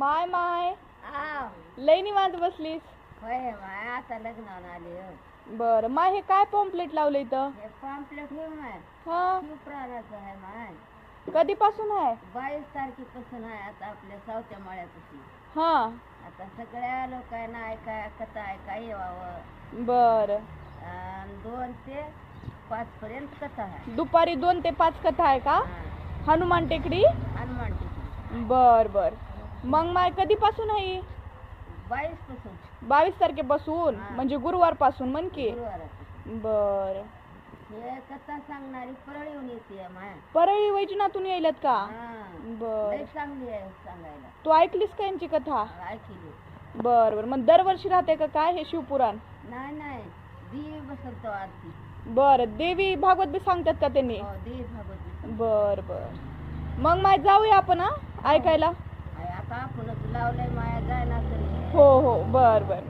माय माय. लय निवांत बसलीस. होय माय आता लग्नावर आले हो. बर माय हे काय पॉम्पलेट लावलं इथं? हे पॉम्पलेट हे माय. हा. शिवप्राणाचं आहे माय. कधीपासून आहे? बावीस तारखेपासून आहे आता आपल्या सावत्या मळ्यापासून हा. आता सगळ्या लोकांना ऐकाय कथा ऐका यावं बर. आणि दोन ते पाच पर्यंत कथा आहे. दुपारी दोन ते पाच कथा आहे का? हा. हनुमान टेकडी? हनुमान टिकली बर बर. मग माय कधीपासून आहे? बावीसपासून बावीस तारखेपासून? हा. म्हणजे गुरुवारपासून म्हण की. गुरुवारापासून. बर. हे कथा सांगणारी परळ येऊन येते माया. परळी वैजनाथून यायल्यात का? हा. बर. लय चांगली आहे सांगायला. तू ऐकलीस का यांची कथा? ऐकली. बर बर मग दरवर्षी राहते का काय हे शिवपुराण? नाही नाही. देवी आरती. बर देवी भागवत बी सांगतात का त्यांनी? हो देवी भागवत बर बर. मग माय जाऊया आपण हा. ऐकायला. आता आपणच लावलंय माया जाय ना तरी हो हो. बर बर.